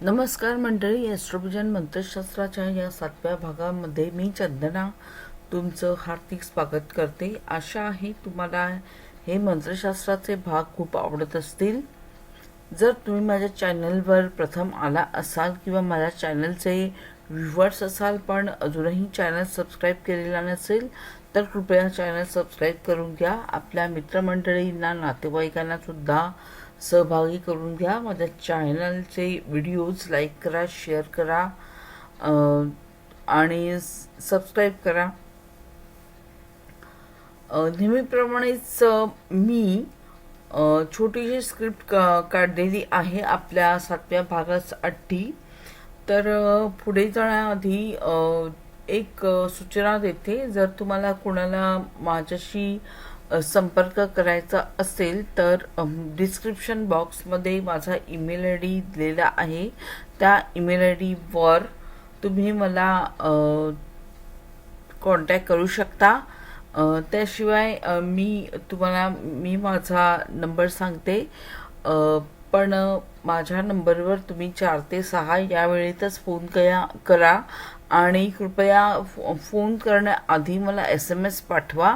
नमस्कार मंडळी ॲस्ट्रोविजन मंत्रशास्त्राच्या या सातव्या भागामध्ये मी चंदना तुमचं हार्दिक स्वागत करते. आशा आहे तुम्हाला हे मंत्रशास्त्राचे भाग खूप आवडत असतील. जर तुम्ही माझ्या चॅनलवर प्रथम आला असाल किंवा माझ्या चॅनलचे व्ह्युअर्स असाल पण अजूनही चॅनल सबस्क्राईब केलेला नसेल तर कृपया चॅनल सबस्क्राईब करून घ्या. आपल्या मित्रमंडळींना नातेवाईकांनासुद्धा सहभागी करून घ्या. माझ्या चॅनलचे व्हिडिओज लाईक करा शेअर करा अं, आणि सबस्क्राईब करा. नेहमीप्रमाणेच मी छोटीशी स्क्रिप्ट का काढलेली आहे आपल्या सातव्या भागासाठी तर पुढे जाण्याआधी एक सूचना देते. जर तुम्हाला कोणाला माझ्याशी संपर्क करायचा असेल तर डिस्क्रिप्शन बॉक्समध्ये माझा ईमेल आय डी दिलेला आहे. त्या ईमेल आय डीवर तुम्ही मला कॉन्टॅक्ट करू शकता. त्याशिवाय मी तुम्हाला मी माझा नंबर सांगते. पण माझ्या नंबरवर तुम्ही चार ते सहा या वेळेतच फोन कया करा. आणि कृपया फो फोन करण्याआधी मला एस एम एस पाठवा.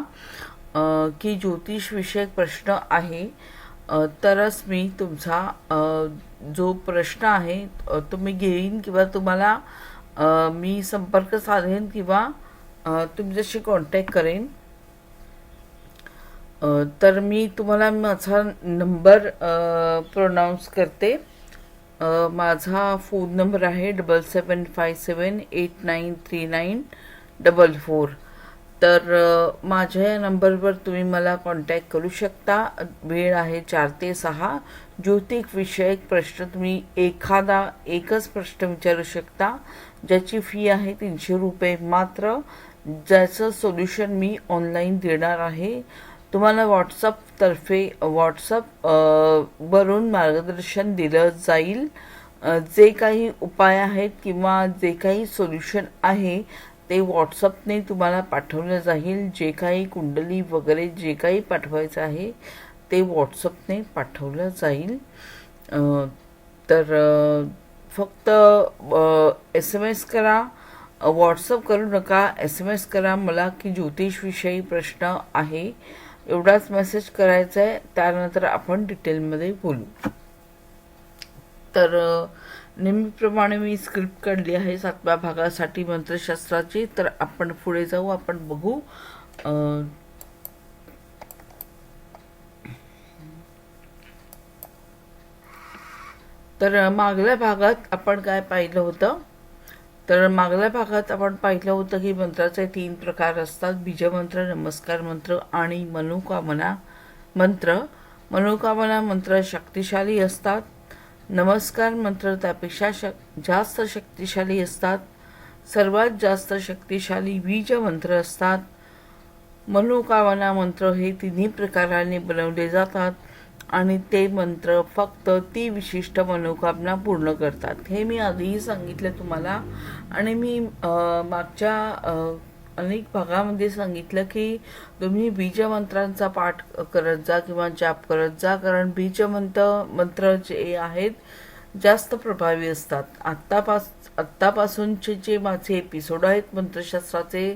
की ज्योतिषविषयक प्रश्न आहे. तरच मी तुमचा जो प्रश्न आहे तुम्ही तो मी घेईन किंवा तुम्हाला मी संपर्क साधेन किंवा तुमच्याशी कॉन्टॅक्ट करेन. तर मी तुम्हाला माझा नंबर प्रोनाऊन्स करते. माझा फोन नंबर आहे double seven five seven eight nine three nine double four तर माझ्या या नंबरवर तुम्ही मला कॉन्टॅक्ट करू शकता. वेळ आहे चार ते सहा. ज्योतिक विषयक प्रश्न तुम्ही एखादा एकच प्रश्न विचारू शकता. ज्याची फी आहे तीनशे रुपये मात्र. ज्याचं सोल्युशन मी ऑनलाईन देणार आहे. तुम्हाला व्हॉट्सअपतर्फे व्हॉट्सअप वरून मार्गदर्शन दिलं जाईल. जे काही उपाय आहेत किंवा जे काही सोल्युशन आहे ते व्हॉट्सअपने तुम्हाला पाठवलं जाईल. जे काही कुंडली वगैरे जे काही पाठवायचं आहे ते व्हॉट्सअपने पाठवलं जाईल. तर फक्त एस एम एस करा. व्हॉट्सअप करू नका. एस एम एस करा. मला की ज्योतिषविषयी प्रश्न आहे. एवढाच मेसेज करायचा आहे. त्यानंतर आपण डिटेलमध्ये बोलू. तर नेहमीप्रमाणे मी स्क्रिप्ट काढली आहे सातव्या भागासाठी मंत्रशास्त्राची. तर आपण पुढे जाऊ आपण बघू. तर मागल्या भागात आपण काय पाहिलं होतं? तर मागल्या भागात आपण पाहिलं होतं की मंत्राचे तीन प्रकार असतात. बीजमंत्र नमस्कार मंत्र आणि मनोकामना मंत्र. मनोकामना मंत्र शक्तिशाली असतात. नमस्कार मंत्र त्यापेक्षा शक जास्त शक्तिशाली असतात. सर्वात जास्त शक्तिशाली बीज मंत्र असतात. मनोकामना मंत्र हे तिन्ही प्रकाराने बनवले जातात आणि ते मंत्र फक्त ती विशिष्ट मनोकामना पूर्ण करतात. हे मी आधीही सांगितलं तुम्हाला आणि मी मागच्या अनेक भागामध्ये सांगितलं की तुम्ही बीजमंत्रांचा पाठ करत जा किंवा जाप करत जा कारण बीजमंत्र मंत्र जे आहेत जास्त प्रभावी असतात. आत्तापास आत्तापासूनचे जे माझे एपिसोड आहेत मंत्रशास्त्राचे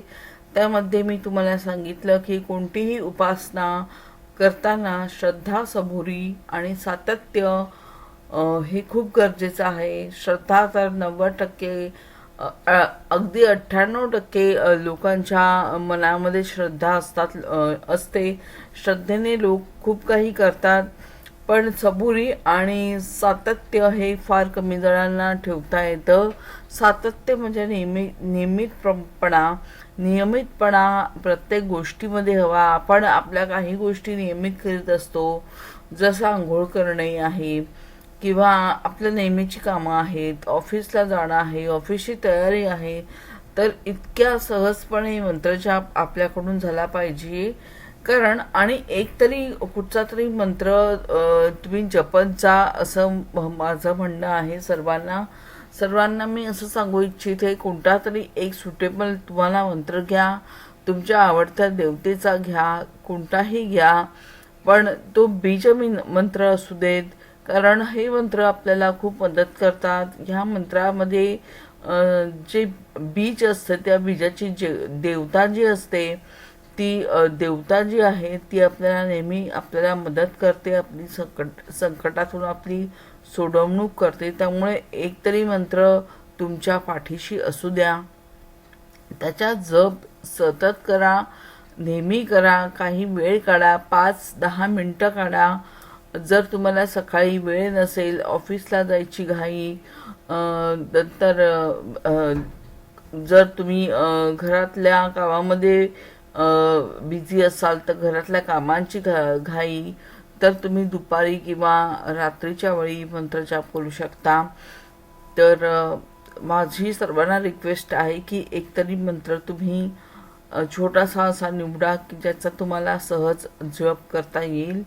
त्यामध्ये मी तुम्हाला सांगितलं की कोणतीही उपासना करताना श्रद्धा सबुरी आणि सातत्य हे खूप गरजेचं आहे. श्रद्धा तर नव्वद टक्के अगदी अठ्ठ्याण्णव टक्के लोकांच्या मनामध्ये श्रद्धा असतात असते. श्रद्धेने लोक खूप काही करतात पण सबुरी आणि सातत्य हे फार कमी जणांना ठेवता येतं. सातत्य म्हणजे नेहमी नियमितपणा नियमितपणा प्रत्येक गोष्टीमध्ये हवा. आपण आपल्या काही गोष्टी नियमित करीत असतो. जसं आंघोळ करणे आहे किंवा आपलं नेहमीची कामं आहेत ऑफिसला जाणं आहे ऑफिसची तयारी आहे तर इतक्या सहजपणे मंत्रजाप आपल्याकडून झाला पाहिजे. कारण आणि एक तरी कुठचा तरी मंत्र तुम्ही जपत जा असं माझं म्हणणं आहे सर्वांना. सर्वांना मी असं सांगू इच्छिते कोणता तरी एक सुटेबल तुम्हाला मंत्र घ्या तुमच्या आवडत्या देवतेचा घ्या कोणताही घ्या पण तो बीज मंत्र असू देत कारण हे मंत्र आपल्याला खूप मदत करतात. ह्या मंत्रामध्ये जे बीज असतं त्या बीजाची जे देवता जी असते ती देवता जी आहे ती आपल्याला नेहमी आपल्याला मदत करते आपली संकट संकटातून आपली सोडवणूक करते. त्यामुळे एक तरी मंत्र तुमच्या पाठीशी असू द्या. त्याचा जप सतत करा नेहमी करा काही वेळ काढा पाच दहा मिनटं काढा जर तुम्हाला सकाळी वेळ नसेल ऑफिसला जायची घाई नंतर जर तुम्ही घरातल्या कामामध्ये बिझी असाल तर घरातल्या कामांची घा घाई तर तुम्ही दुपारी किंवा रात्रीच्या वेळी मंत्रजाप करू शकता. तर माझी सर्वांना रिक्वेस्ट आहे की एकतरी मंत्र तुम्ही छोटासा असा निवडा की ज्याचा तुम्हाला सहज जप करता येईल.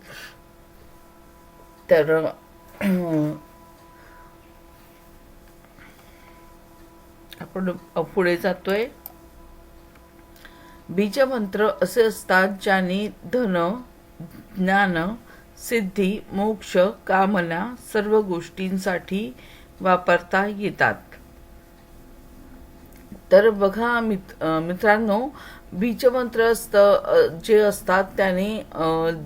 तर आपण पुढे जातोय. बीजमंत्र असे असतात ज्याने धन ज्ञान सिद्धी मोक्ष कामना सर्व गोष्टींसाठी वापरता येतात. तर बघा मित्र मित्रांनो बीजमंत्र जे असतात त्याने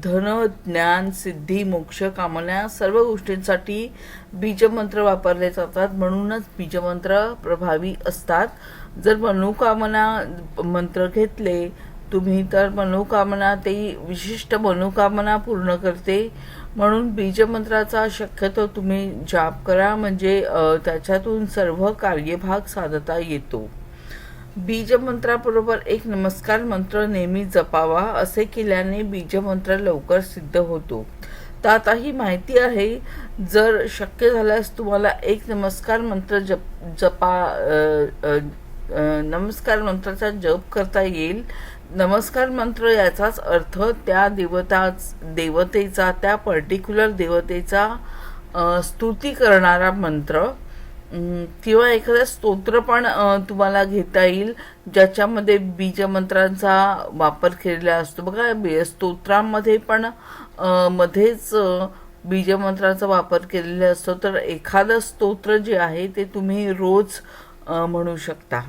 धन ज्ञान सिद्धी मोक्ष कामना सर्व गोष्टींसाठी बीजमंत्र वापरले जातात. म्हणूनच बीजमंत्र प्रभावी असतात. जर मनोकामना मंत्र घेतले तुम्ही तर मनोकामना ते विशिष्ट मनोकामना पूर्ण करते. म्हणून बीजमंत्राचा शक्यतो तुम्ही जाप करा म्हणजे त्याच्यातून सर्व कार्यभाग साधता येतो. बीजमंत्राबरोबर एक नमस्कार मंत्र नेहमी जपावा असे केल्याने बीजमंत्र लवकर सिद्ध होतो. तर आता ही माहिती आहे जर शक्य झाल्यास तुम्हाला एक नमस्कार मंत्र जप जपा नमस्कार मंत्राचा जप करता येईल. नमस्कार मंत्र याचाच अर्थ त्या देवता देवतेचा त्या पर्टिक्युलर देवतेचा स्तुती करणारा मंत्र. किंवा एखादा स्तोत्र पण तुम्हाला घेता येईल ज्याच्यामध्ये बीजमंत्रांचा वापर केलेला असतो. बघा स्तोत्रांमध्ये पण मध्येच बीजमंत्राचा वापर केलेला असतो. तर एखादं स्तोत्र जे आहे ते तुम्ही रोज म्हणू शकता.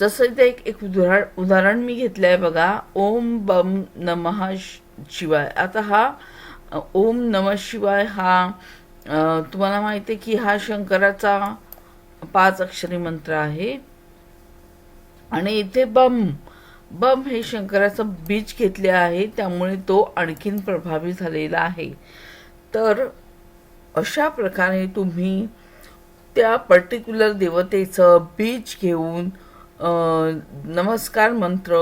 जसं इथे एक एक उदाहरण उदाहरण मी घेतलं आहे बघा. ओम बम नमः शिवाय. आता हा ओम नम शिवाय हा तुम्हाला माहिती आहे की हा शंकराचा पाच अक्षरी मंत्र आहे. आणि इथे बम बम हे शंकराचं बीज घेतले आहे त्यामुळे तो आणखीन प्रभावी झालेला आहे. तर अशा प्रकारे तुम्ही त्या पर्टिक्युलर देवतेचं बीज घेऊन नमस्कार मंत्र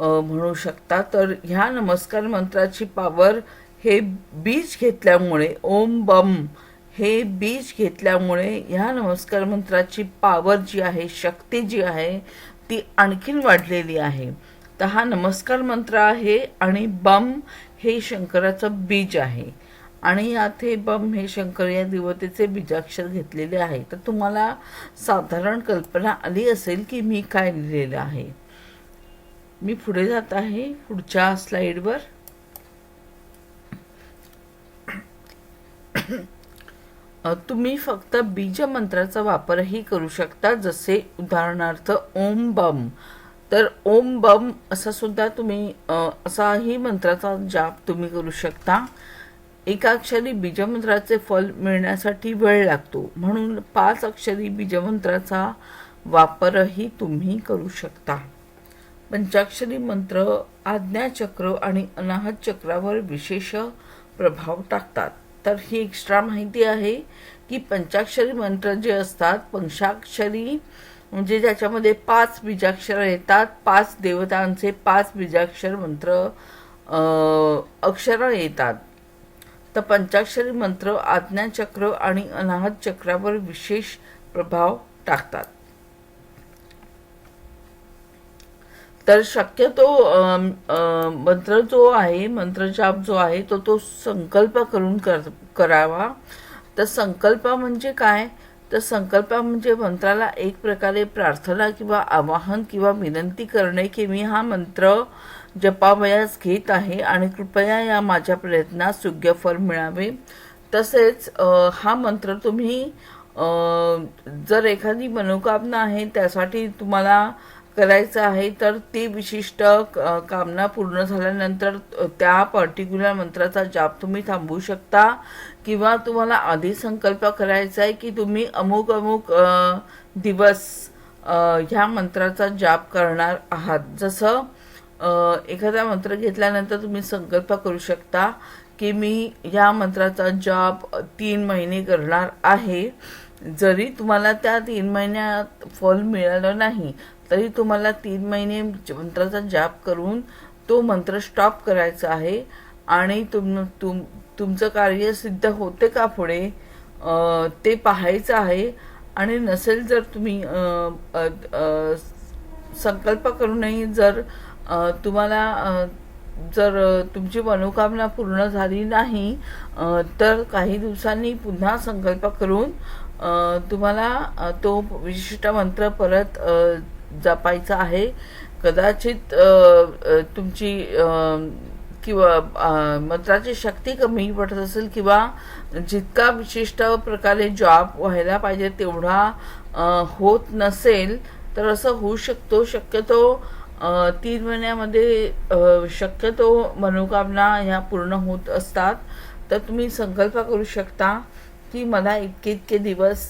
म्हणू शकता. तर ह्या नमस्कार मंत्राची पावर हे बीज घेतल्यामुळे ओम बम हे बीज घेतल्यामुळे ह्या नमस्कार मंत्राची पावर जी आहे शक्ती जी आहे ती आणखीन वाढलेली आहे. तर हा नमस्कार मंत्र आहे आणि बम हे शंकराचं बीज आहे. आणि यात हे बम हे शंकर या देवतेचे बीजाक्षर घेतलेले आहे. तर तुम्हाला साधारण कल्पना आली असेल की मी काय लिहिलेलं आहे. मी पुढे जात आहे पुढच्या स्लाइडवर तुम्ही फक्त बीज मंत्राचा वापरही करू शकता जसे उदाहरणार्थ ओम बम. तर ओम बम असा सुद्धा तुम्ही असाही मंत्राचा जाप तुम्ही करू शकता. एका अक्षरी बीजमंत्राचे फल मिळण्यासाठी वेळ लागतो. म्हणून पाच अक्षरी बीजमंत्राचा वापरही तुम्ही करू शकता. पंचाक्षरी मंत्र आज्ञाचक्र आणि अनाहत चक्रावर विशेष प्रभाव टाकतात. तर ही एक्स्ट्रा माहिती आहे. की पंचाक्षरी मंत्र जे असतात पंचाक्षरी म्हणजे ज्याच्यामध्ये पाच बीजाक्षर येतात पाच देवतांचे पाच बीजाक्षर मंत्र अक्षर येतात. तर पंचाक्षरी मंत्र आज्ञाचक्र आणि अनाहत चक्रावर विशेष प्रभाव टाकतात. तर शक्यतो मंत्र जो आहे मंत्रजाप जो आहे तो तो संकल्प करून कर करावा. तर संकल्प म्हणजे काय? तर संकल्प म्हणजे मंत्राला एक प्रकारे प्रार्थना किंवा आवाहन किंवा विनंती करणे की मी हा मंत्र जपावयास घेत आहे आणि कृपया या माझ्या प्रयत्नास योग्य फळ मिळावे. तसेच हा मंत्र तुम्ही जर एखादी मनोकामना आहे त्यासाठी तुम्हाला करायचं आहे तर ती विशिष्ट कामना पूर्ण झाल्यानंतर त्या पर्टिक्युलर मंत्राचा जाप तुम्ही थांबवू शकता. किंवा तुम्हाला आधी संकल्प करायचा आहे की तुम्ही अमुक अमुक दिवस ह्या मंत्राचा जाप करणार आहात. जसं एखादा मंत्र घेतल्यानंतर तुम्ही संकल्प करू शकता की मी या मंत्राचा जाप तीन महिने करणार आहे. जरी तुम्हाला त्या तीन महिन्यात फल मिळालं नाही तरी तुम्हाला तीन महिने मंत्राचा जाप करून तो मंत्र स्टॉप करायचा आहे. आणि तुम तुम तुमचं कार्य सिद्ध होते का पुढे? ते पाहायचं आहे. आणि नसेल जर तुम्ही संकल्प करूनही जर तुम्हाला जर तुमची मनोकामना पूर्ण झाली नाही तर काही दिवसांनी पुन्हा संकल्प करून तुम्हाला तो विशिष्ट मंत्र परत जपायचा आहे. कदाचित तुमची किंवा मंत्राची शक्ती कमी पडत असेल किंवा जितका विशिष्ट प्रकारे जॉब व्हायला पाहिजे तेवढा होत नसेल तर असं होऊ शकतो. शक्यतो तीन महिन्यामध्ये शक्यतो मनोकामना ह्या पूर्ण होत असतात. तर तुम्ही संकल्प करू शकता की मला इतके इतके दिवस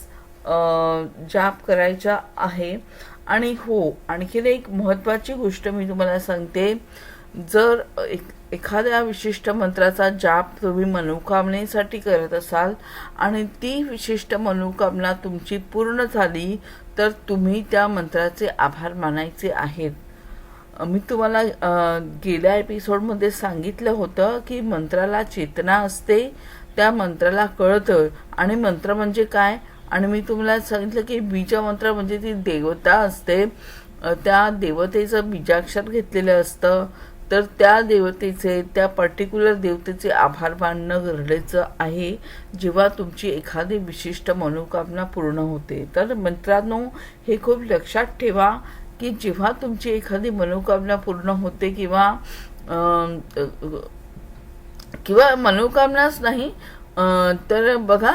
जाप करायचा आहे. आणि हो आणखीन एक महत्त्वाची गोष्ट मी तुम्हाला सांगते. जर एक एखाद्या विशिष्ट मंत्राचा जाप तुम्ही मनोकामनेसाठी करत असाल आणि ती विशिष्ट मनोकामना तुमची पूर्ण झाली तर तुम्ही त्या मंत्राचे आभार मानायचे आहेत. मी तुम्हाला गेल्या एपिसोडमध्ये सांगितलं होतं की मंत्राला चेतना असते त्या मंत्राला कळतं. आणि मंत्र म्हणजे काय? आणि मी तुम्हाला सांगितलं की बीजमंत्र म्हणजे ती देवता असते. त्या देवतेचं बीजाक्षर घेतलेलं असतं. तर त्या देवतेचे त्या पर्टिक्युलर देवतेचे आभार मानणं गरजेचं आहे. जेव्हा तुमची एखादी विशिष्ट मनोकामना पूर्ण होते. तर मंत्रांनो हे खूप लक्षात ठेवा की जेव्हा तुमची एखादी मनोकामना पूर्ण होते किंवा किंवा मनोकामनाच नाही तर बघा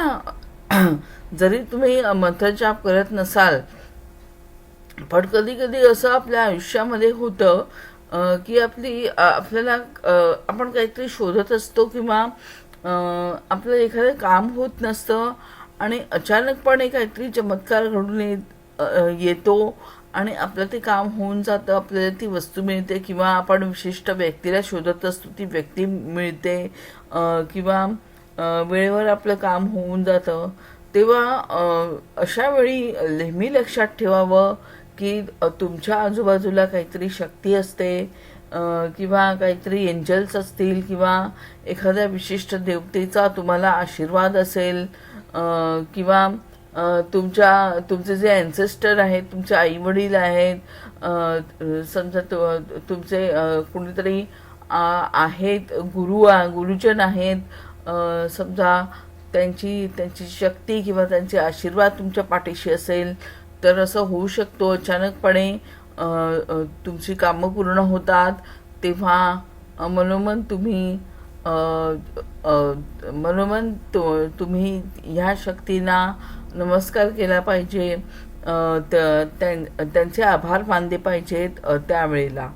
जरी तुम्ही मंत्रजाप करत नसाल पण कधी कधी असं आपल्या आयुष्यामध्ये होतं की आपली आपल्याला आपण काहीतरी शोधत असतो किंवा आपलं एखादं काम होत नसतं आणि अचानकपणे काहीतरी चमत्कार घडून येत येतो आणि आपलं ते काम होऊन जातं आपल्याला ती वस्तू मिळते किंवा आपण विशिष्ट व्यक्तीला शोधत असतो ती व्यक्ती मिळते किंवा वेळेवर आपलं काम होऊन जातं तेव्हा अशा वेळी नेहमी लक्षात ठेवावं की तुमच्या आजूबाजूला काहीतरी शक्ती असते किंवा काहीतरी एंजल्स असतील किंवा एखाद्या विशिष्ट देवतेचा तुम्हाला आशीर्वाद असेल किंवा तुमच्या तुमचे जे अँसेस्टर आहेत तुमचे आईवडील आहेत समजा तु- तुमचे कुणीतरी आहेत गुरु गुरुजन आहेत समजा त्यांची त्यांची शक्ती किंवा त्यांचे आशीर्वाद तुमच्या पाठीशी असेल तर असं होऊ शकतो. अचानकपणे तुमची कामं पूर्ण होतात. तेव्हा मनोमन तुम्ही मनोमन तु- तुम्ही ह्या शक्तींना नमस्कार केला पाहिजे. त्यां- त्यांचे आभार मानले पाहिजेत त्यावेळेला.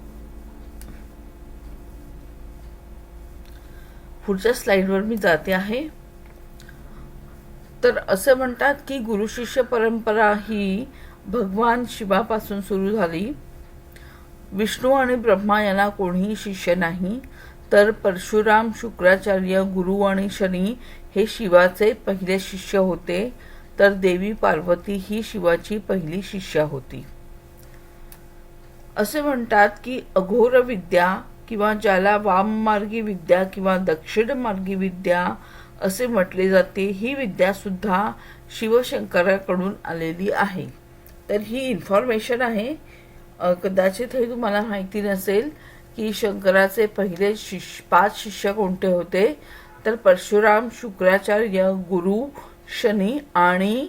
पुढच्या स्लाइडवर मी जाते आहे. तर असं म्हणतात की गुरु शिष्य परंपरा ही भगवान शिवापासून सुरू झाली. विष्णू आणि ब्रह्मा यांना कोणीही शिष्य नाही तर परशुराम शुक्राचार्य गुरु आणि शनी हे शिवाचे पहिले शिष्य होते तर देवी पार्वती ही शिवाची पहिली शिष्या होती. असे म्हणतात की अघोर विद्या किंवा ज्याला वाममार्गी विद्या किंवा दक्षिण मार्गी विद्या असे म्हटले जाते ही विद्यासुद्धा शिवशंकराकडून आलेली आहे. तर ही इन्फॉर्मेशन आहे. कदाचित हे तुम्हाला माहिती नसेल की शंकराचे पहिले शिष्य पाच शिष्य कोणते होते? तर परशुराम शुक्राचार्य गुरु शनी आणि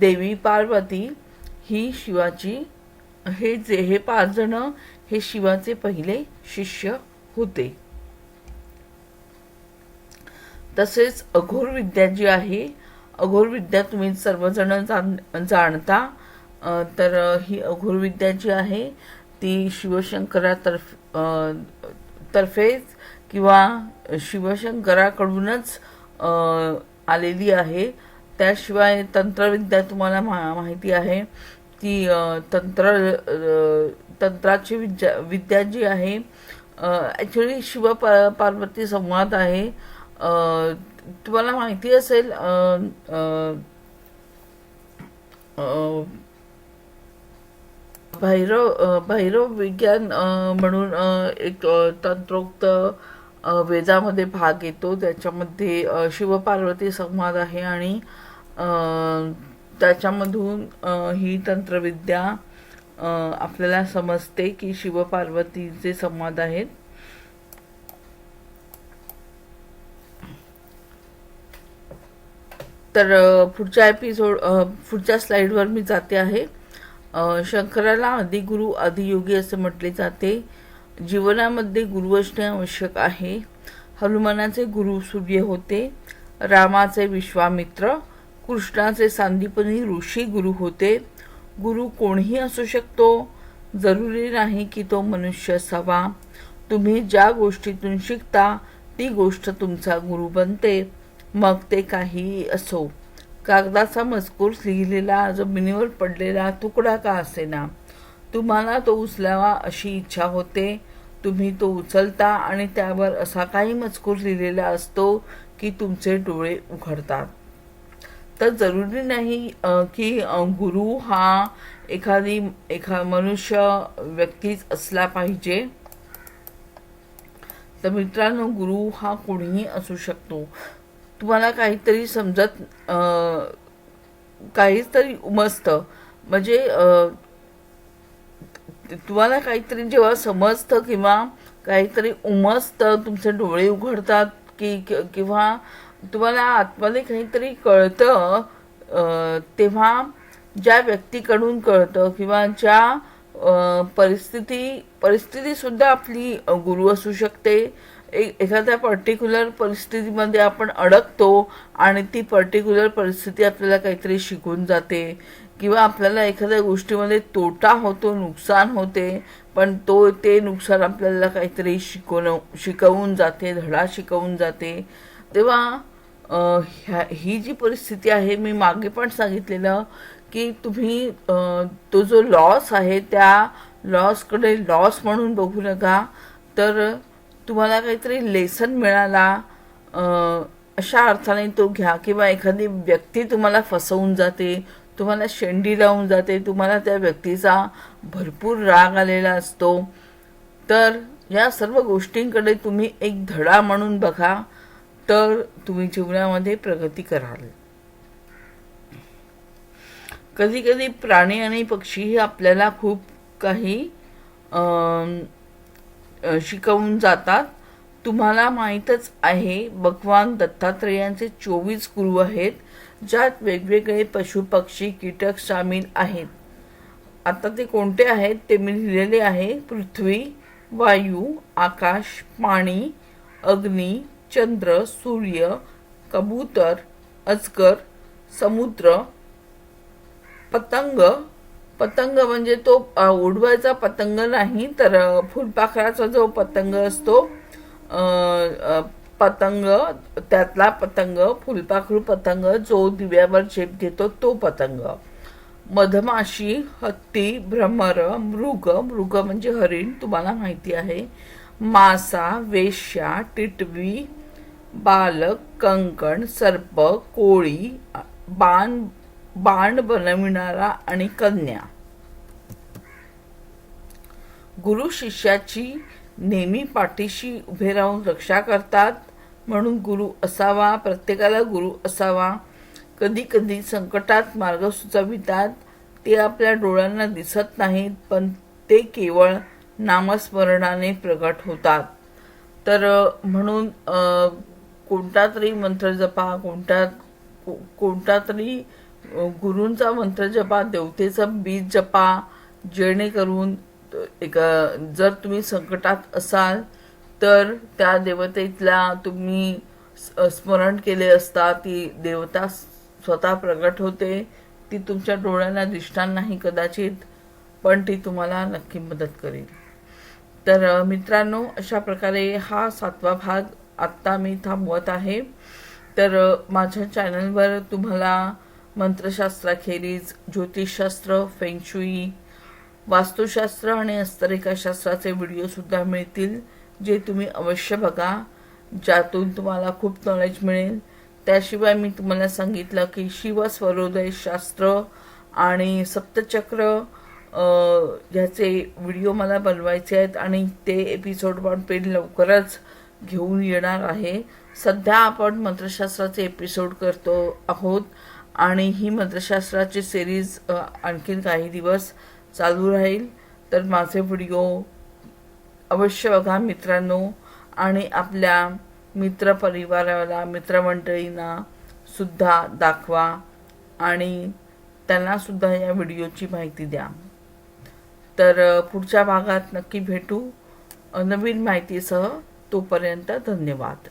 देवी पार्वती ही शिवाची हे जे हे पाचजणं हे शिवाचे पहिले शिष्य होते. तसेच अघोर विद्या जी आहे अघोर विद्या तुम्ही सर्वजण जाण जाणता. तर ही अघोर विद्या जी आहे ती शिवशंकरातर्फ अ, तर्फेच किंवा शिवशंकराकडूनच आलेली आहे. त्याशिवाय तंत्रविद्या तुम्हाला मा माहिती आहे ती तंत्र तंत्राची विद्या विद्या जी आहे ॲक्च्युली शिव पार्वती संवाद आहे. तुम्हाला माहिती असेल भैरव भैरव विज्ञान म्हणून एक तंत्रोक्त वेदामध्ये भाग येतो. त्याच्यामध्ये शिवपार्वती संवाद आहे आणि त्याच्यामधून ही तंत्रविद्या आपल्याला समजते की शिवपार्वतीचे संवाद आहेत. तर पुढच्या एपिसोड पुढच्या स्लाईडवर मी जाते आहे. शंकराला आदिगुरु आदियोगी असे म्हटले जाते. जीवनामध्ये गुरु असणे आवश्यक आहे. हनुमानाचे गुरु सूर्य होते. रामाचे विश्वामित्र. कृष्णाचे सांदीपनी ऋषी गुरु होते. गुरु कोणीही असू शकतो. जरुरी नाही की तो मनुष्य असावा. तुम्ही ज्या गोष्टीतून शिकता ती गोष्ट तुमचा गुरु बनते. मग ते काही असो. कागदाचा मजकूर लिहिलेला जमिनीवर पडलेला तुकडा का असेना? तुम्हाला तो उचलावा अशी इच्छा होते. तुम्ही तो उचलता आणि त्यावर असा काही मजकूर लिहिलेला असतो की तुमचे डोळे उघडतात. तर जरुरी नाही की गुरु हा एखादी एखा मनुष्य व्यक्तीच असला पाहिजे. तर मित्रांनो गुरु हा कोणीही असू शकतो. तुम्हाला काहीतरी समजत काहीतरी उमजतं म्हणजे तुम्हाला काहीतरी जेव्हा समजतं किंवा काहीतरी उमजतं तुमचे डोळे उघडतात की किंवा तुम्हाला आतमध्ये काहीतरी कळतं तेव्हा ज्या व्यक्तीकडून कळतं किंवा ज्या परिस्थिती परिस्थिती सुद्धा आपली गुरु असू शकते. ए- एखाद्या पर्टिक्युलर परिस्थितीमध्ये आपण अडकतो आणि ती पर्टिक्युलर परिस्थिती आपल्याला काहीतरी शिकून जाते किंवा आपल्याला एखाद्या गोष्टीमध्ये तोटा होतो नुकसान होते पण तो ते नुकसान आपल्याला काहीतरी शिकवण शिकवून जाते धडा शिकवून जाते. तेव्हा ह्या ही जी परिस्थिती आहे मी मागे पण सांगितलेलं की तुम्ही तो जो लॉस आहे त्या लॉसकडे लॉस म्हणून बघू नका. तर तुम्हाला काहीतरी लेसन मिळाला अशा अर्थाने तो घ्या किंवा एखादी व्यक्ती तुम्हाला फसवून जाते तुम्हाला शेंडी लावून जाते तुम्हाला त्या व्यक्तीचा भरपूर राग आलेला असतो. तर या सर्व गोष्टींकडे तुम्ही एक धडा म्हणून बघा तर तुम्ही जीवनामध्ये प्रगती कराल. कधी कधी प्राणी आणि पक्षीही आपल्याला खूप काही शिकवून जातात. तुम्हाला माहीतच आहे भगवान दत्तात्रेयांचे चोवीस गुरु आहेत ज्यात वेगवेगळे पशुपक्षी कीटक सामील आहेत. आता ते कोणते आहेत ते मी लिहिलेले आहे. पृथ्वी वायू आकाश पाणी अग्नी चंद्र सूर्य कबूतर अजगर समुद्र पतंग पतंग म्हणजे तो उडवायचा पतंग नाही तर फुलपाखराचा जो पतंग असतो पतंग त्यातला पतंग फुलपाखरू पतंग जो दिव्यावर झेप घेतो तो पतंग. मधमाशी हत्ती भ्रमर मृग मृग म्हणजे हरिण तुम्हाला माहिती आहे. मासा वेश्या टिटवी बालक कंकण सर्प कोळी बाण बाण बनविणारा आणि कन्या. गुरु शिष्याची नेहमी पाठीशी उभे राहून रक्षा करतात म्हणून गुरु असावा प्रत्येकाला गुरु असावा. कधी कधी संकटात मार्ग सुचवितात ते आपल्या डोळ्यांना दिसत नाहीत पण ते केवळ नामस्मरणाने प्रगट होतात. तर म्हणून कोणता तरी मंत्र जपा कोणता को- कोणता तरी गुरूंचा मंत्र जपा देवतेचं बीज जपा जेणेकरून एक जर तुम्ही संकटात असाल तर त्या देवतेतल्या तुम्ही स्मरण केले असता ती देवता स्वतः प्रगट होते. ती तुमच्या डोळ्यांना दिसणार नाही कदाचित पण ती तुम्हाला नक्की मदत करेल. तर मित्रांनो अशा प्रकारे हा सातवा भाग आत्ता मी थांबवत आहे. तर माझ्या चॅनलवर तुम्हाला मंत्रशास्त्राखेरीज ज्योतिषशास्त्र फेंगशुई वास्तुशास्त्र आणि हस्तरेखाशास्त्राचे व्हिडिओसुद्धा मिळतील जे तुम्ही अवश्य बघा. ज्यातून तुम्हाला खूप नॉलेज मिळेल. त्याशिवाय मी तुम्हाला सांगितलं की शिवस्वरोदय शास्त्र आणि सप्तचक्र ह्याचे व्हिडिओ मला बनवायचे आहेत आणि ते एपिसोड पण पेन लवकरच घेऊन येणार आहे. सध्या आपण मंत्रशास्त्राचे एपिसोड करतो आहोत. आणि ही मंत्रशास्त्राची सिरीज आणखीन काही दिवस चालू राहील. तर माझे व्हिडिओ अवश्य बघा मित्रांनो. आणि आपल्या मित्रपरिवाराला मित्रमंडळींना सुद्धा दाखवा. आणि त्यांना सुद्धा या व्हिडिओची माहिती द्या. तर पुढच्या भागात नक्की भेटू. नवीन माहितीसह तोपर्यंत धन्यवाद.